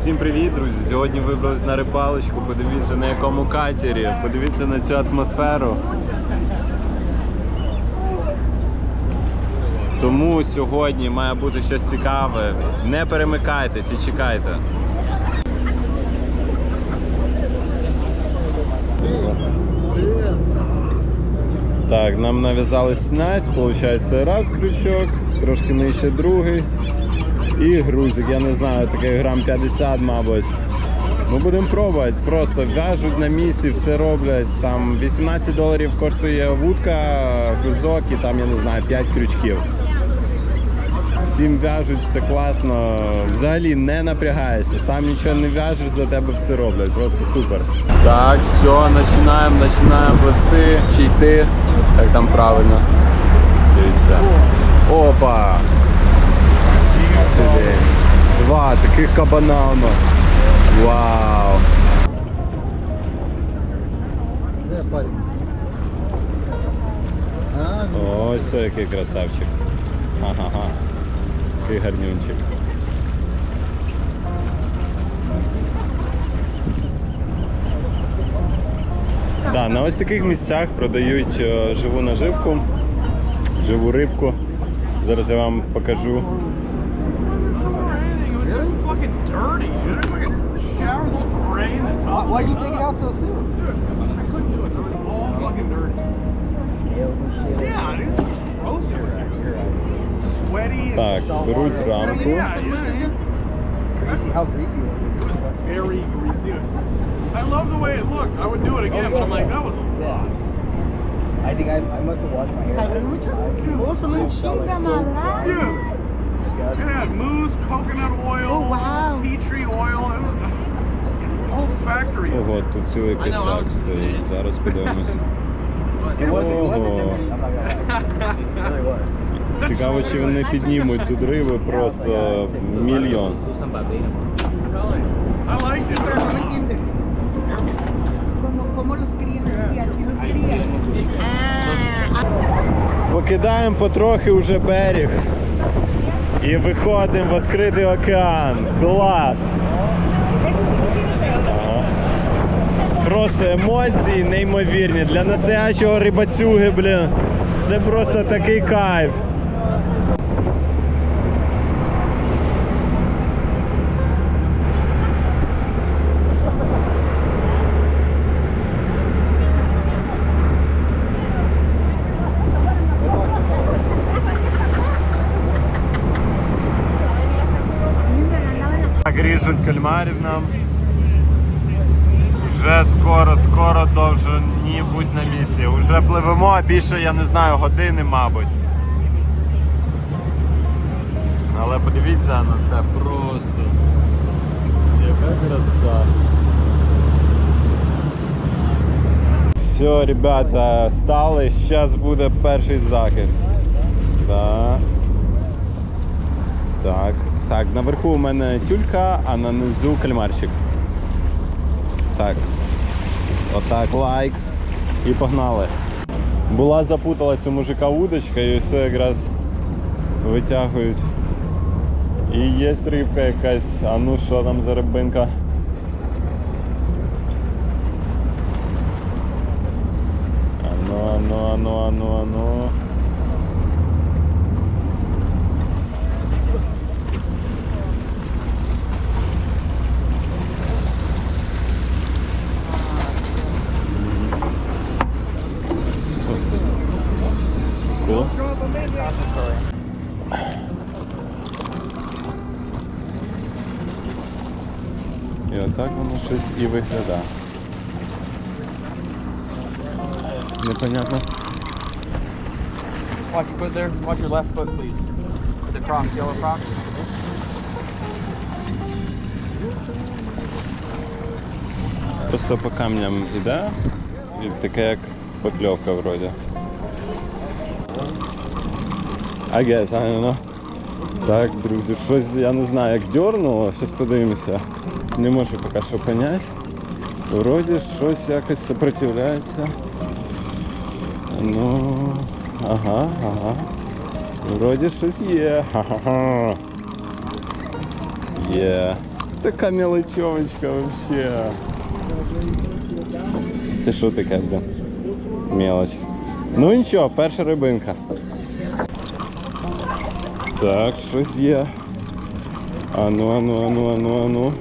Всім привіт, друзі! Сьогодні вибрались на рибалочку. Подивіться на якому катері. Подивіться на цю атмосферу. Тому сьогодні має бути щось цікаве. Не перемикайтесь і чекайте. Так, нам нав'язали снасть, виходить раз крючок, трошки нижче другий. І грузик, я не знаю, такий грам 50, мабуть. Ми будемо пробувати. Просто в'яжуть на місці, все роблять. Там 18 доларів коштує вудка, грузок і там, я не знаю, 5 крючків. Всім в'яжуть, все класно. Взагалі не напрягаєшся. Сам нічого не в'яжеш, за тебе все роблять. Просто супер. Так, все, починаємо, починаємо пливсти чи йти. Як там правильно. Дивіться. Опа! Сюди. Два таких кабана. воно. Вау! Де парень? Ну, Ось який красавчик. Ага-га. Який гарнюнчик. Да, на ось таких місцях продають е, живу наживку, живу рибку. Зараз я вам покажу. dirty, dude. It was like a shower full of rain and why- top. why'd you take it out so soon? I couldn't do it. It was all fucking dirty. Scales and shit. Yeah, dude. It's gross here. Sweaty and Так, беруть рамку. Yeah, yeah, yeah. Greasy. How greasy was it? It was very greasy. Dude, I love the way it looked. I would do it again, but I'm like, that was a lot. I think I, I must have washed my hair. Sabe mucho? Oh, son un chingo de madral. Dude, it had moose, coconut oil, Oh, wow. tea tree oil. It was the whole factory. Ого, тут цілий пісок стоїть. Зараз подивимося. It wasn't, it wasn't Ого. tempting. I'm not gonna lie. It really was. Цікаво, чи вони піднімуть тут риби просто мільйон. I liked it. Pero no me entiendes. ¿Cómo, cómo los crían aquí? Aquí los crían. Ah, Покидаємо потрохи уже берег і виходимо в відкритий океан. Клас! Просто емоції неймовірні. Для настоячого рибацюги, блін. Це просто такий кайф. Так, ріжуть кальмарів нам. Вже скоро, скоро довжені будь на місці. Уже пливемо а більше, я не знаю, години, мабуть. Але подивіться на це просто. Яка краса. Все, ребята, стали. Зараз буде перший закид. Так. Так. Так, наверху у мене тюлька, а на низу кальмарчик. Так. Отак, лайк. І погнали. Була запуталась у мужика удочка і все якраз витягують. І є рибка якась, а ну що там за рибинка? Ану, ану, ану, ану, ану. Cool. І отак воно щось і виглядає. Непонятно. Watch your foot there. Watch your left foot, please. With the crocs, yellow crocs. Просто по камням іде, і таке як покльовка вроді. I guess, I don't know. Так, друзі, щось я не знаю, як дьорнуло, щось подивимося. Не можу поки що поняти. Вроді щось якось сопротивляється. Ну, ага, ага. Вроді щось є. Ха-ха-ха. Є. така мелочовочка вообще. Це що таке, блін? Мелоч. Ну нічого, перша рибинка. Так, щось є. Ану, ану, ану, ану, ану.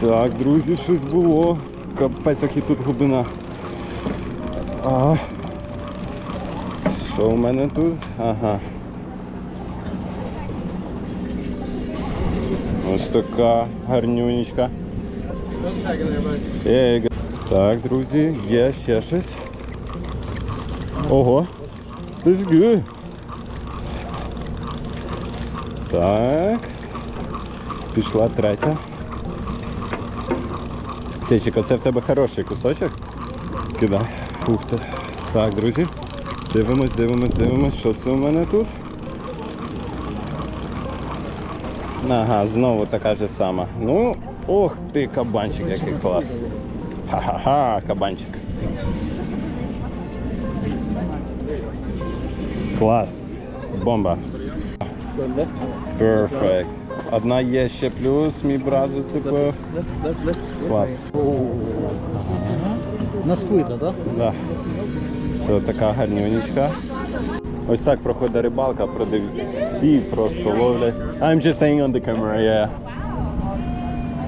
Так, друзі, щось було. Капець, як і тут глибина. А. Що у мене тут? Ага. Ось така гарнюнечка. Так, друзі, є ще щось. Ого. Is good. Так. Пішла третя. Сечик, оце в тебе хороший кусочок. Кидай. Фух ти. Так, друзі. Дивимось, дивимось, дивимось, що це у мене тут. Ага, знову така ж сама. Ну, ох ти, кабанчик, який клас. Ха-ха-ха, кабанчик. Клас. Бомба. Перфект. Одна є ще плюс, мій брат зацепив. Клас. На сквида, да? Да. Все, така гарнюнічка. Ось так проходить рибалка, продив... всі просто ловлять. I'm just saying on the camera, yeah.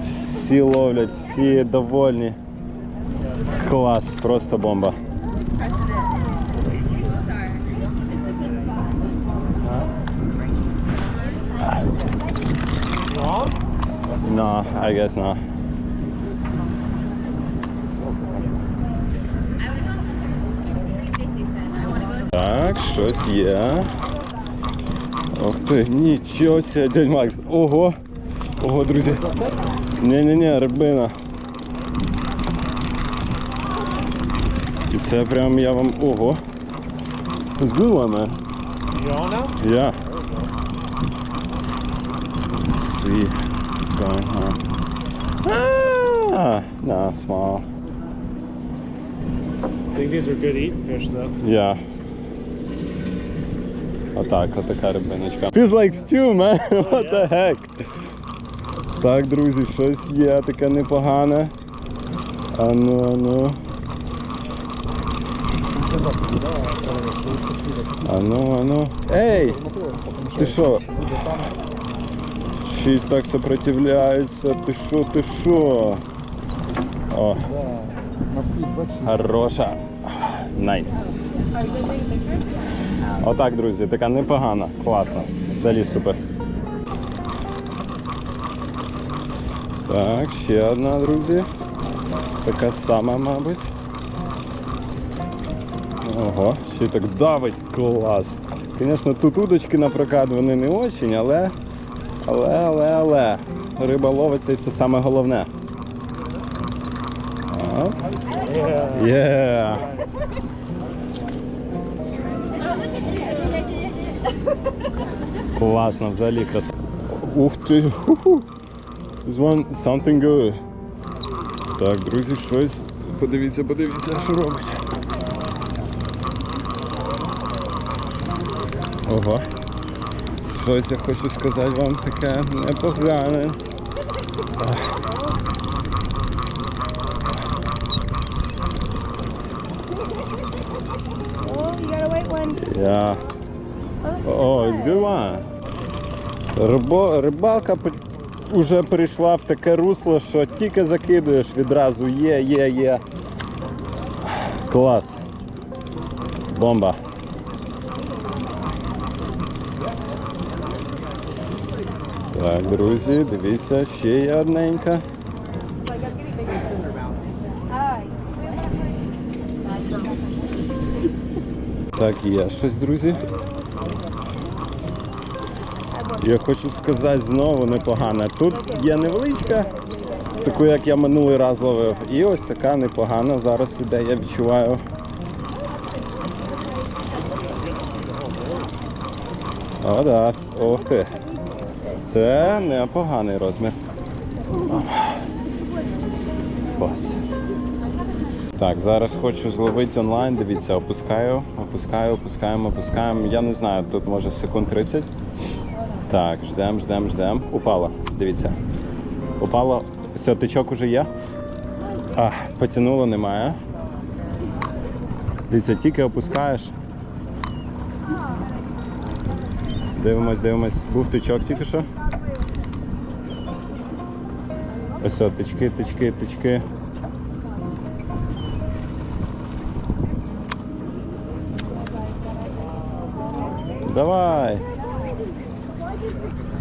Всі ловлять, всі довольні. Клас, просто бомба. No, I guess not. Так, щось є. Ох ти, нічого себе, дядь Макс. Ого. Ого, друзі. Ні-ні-ні, рибина. І це прям я вам. Ого. It's good one, man. You all now? Yeah. Let's see what's going on. Ah, no, small. I think these are good eating fish though. Yeah. Отак, отака рибиночка. Feels like stew, man. What the heck? Так, друзі, щось є таке непогане. Ану, ану. Ану, ану. Ей! Ти що? Щось так сопротивляються. Ти що, ти що? О? Хороша. Найс. Отак, друзі, така непогана, класна. Взагалі супер. Так, ще одна, друзі. Така сама, мабуть. Ого, ще так давить клас. Звісно, тут удочки на прокат вони не очень, але. Але, але, але. Риба ловиться і це саме головне. Yeah. Класно, взагалі краса. Ух ти! This one something good. Так, друзі, щось. Подивіться, подивіться, що робить. Ого. Щось я хочу сказати вам таке непогане. Oh. Yeah. One. Рибо, рибалка уже перейшла в таке русло, що тільки закидуєш відразу є, є, є. Клас. Бомба. Так, друзі, дивіться, ще є одненька. Так, є щось, друзі. Я хочу сказати знову непогане. Тут є невеличка, таку як я минулий раз ловив. І ось така непогана зараз іде, я відчуваю. О, да, ох ти. Це непоганий розмір. Клас. Так, зараз хочу зловити онлайн. Дивіться, опускаю, опускаю, опускаємо, опускаємо. Я не знаю, тут може секунд 30. Так, ждем, ждем, ждем. Упало. Дивіться. Упало. Все, тичок уже є. А, потягнуло, немає. Дивіться, тільки опускаєш. Дивимось, дивимось. Був тичок тільки що. Ось о, тички, тички, тички. Давай.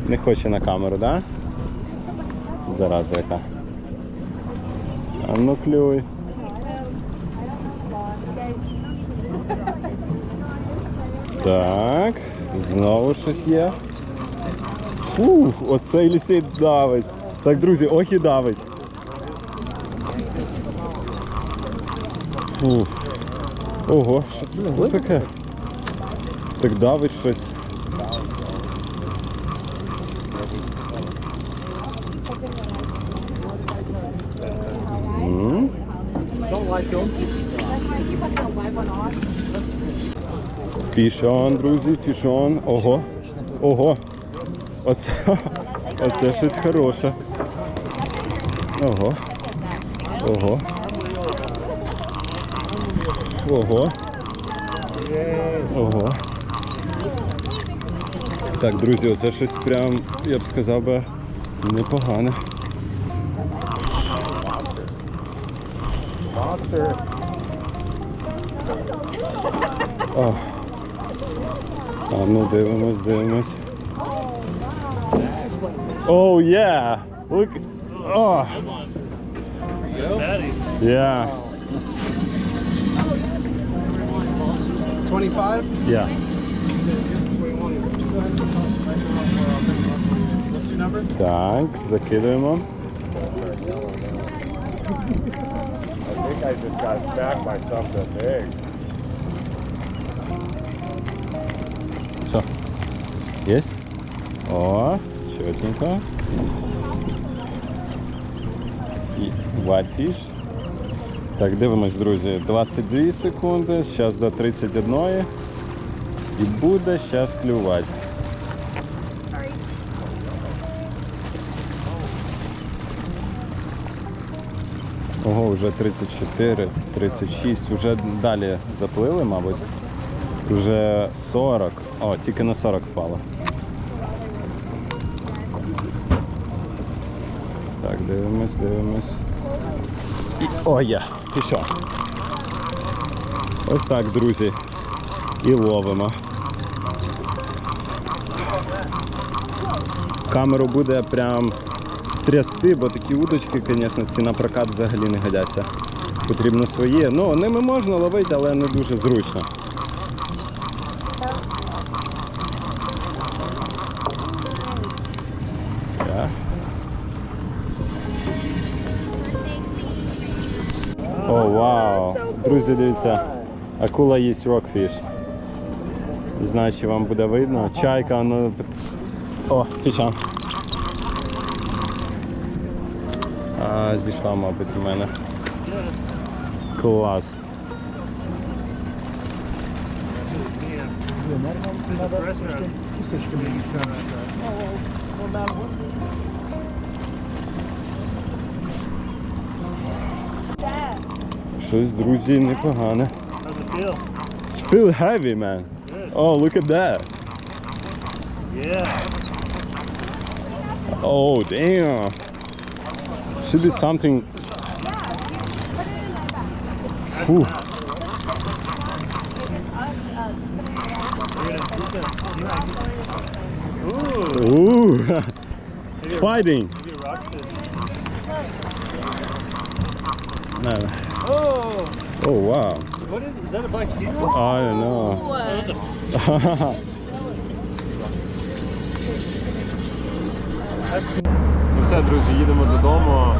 Не хоче на камеру, да? Зараза яка. А ну клюй. Так, знову щось є. Фух, оцей лісей давить. Так, друзі, ох і давить. Фух. Ого, що це таке? Так давить щось. М? Фішон, друзі, фішон. Ого. Ого. Оце, оце щось хороше. Ого. Ого. Ого. Ого. Так, друзі, оце щось прям, я б сказав би, непогане. А, ну дивимось, дивимось. Oh yeah! Look. Oh. Yeah. 25? Yeah. Так, закидуємо. I think I just got smacked by something big. Що? Єсть? О, чотенько. І whitefish. Так, дивимось, друзі. 22 секунди, зараз до 31. І буде зараз клювати. Ого, вже 34, 36, вже далі заплили, мабуть. Вже 40. О, тільки на 40 впало. Дивимось, дивимось. І... О, є, пішов. Ось так, друзі. І ловимо. Камеру буде прям трясти, бо такі удочки, звісно, ці на прокат взагалі не годяться. Потрібно свої. Ну, ними можна ловити, але не дуже зручно. Друзі, дивіться, акула їсть рокфіш. Чи вам буде видно. Чайка, ну. О, фіша. А, зійшла, мабуть, у мене. Клас. Щось, друзі, непогане. It's feel heavy, man. Oh, look at that. Yeah. Oh, damn. Should be something. Whew. Ooh. it's fighting. No. Oh, Oh wow. what is, is that a black sea? I don't know. Ну все, друзі, їдемо додому.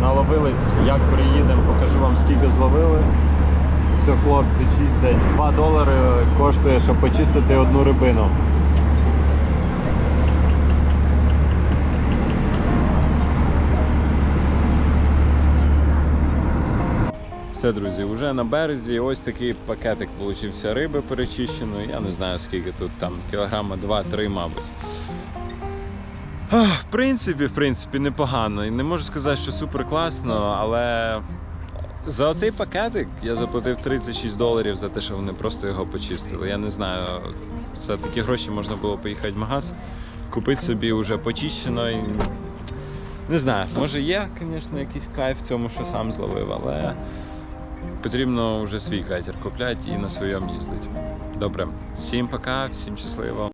Наловились, як приїдемо, покажу вам скільки зловили. Все, хлопці чистять. 2 долари коштує, щоб почистити одну рибину. Все, друзі, вже на березі ось такий пакетик получився риби перечищеної. Я не знаю скільки тут там, кілограма 2-3, мабуть. В принципі, в принципі, непогано. Не можу сказати, що супер класно, але за оцей пакетик я заплатив 36 доларів за те, що вони просто його почистили. Я не знаю, за такі гроші можна було поїхати в магаз, купити собі вже почищено. І... Не знаю, може є, звісно, якийсь кайф в цьому, що сам зловив, але потрібно вже свій катер купляти і на своєму їздити. Добре, всім пока, всім щасливо.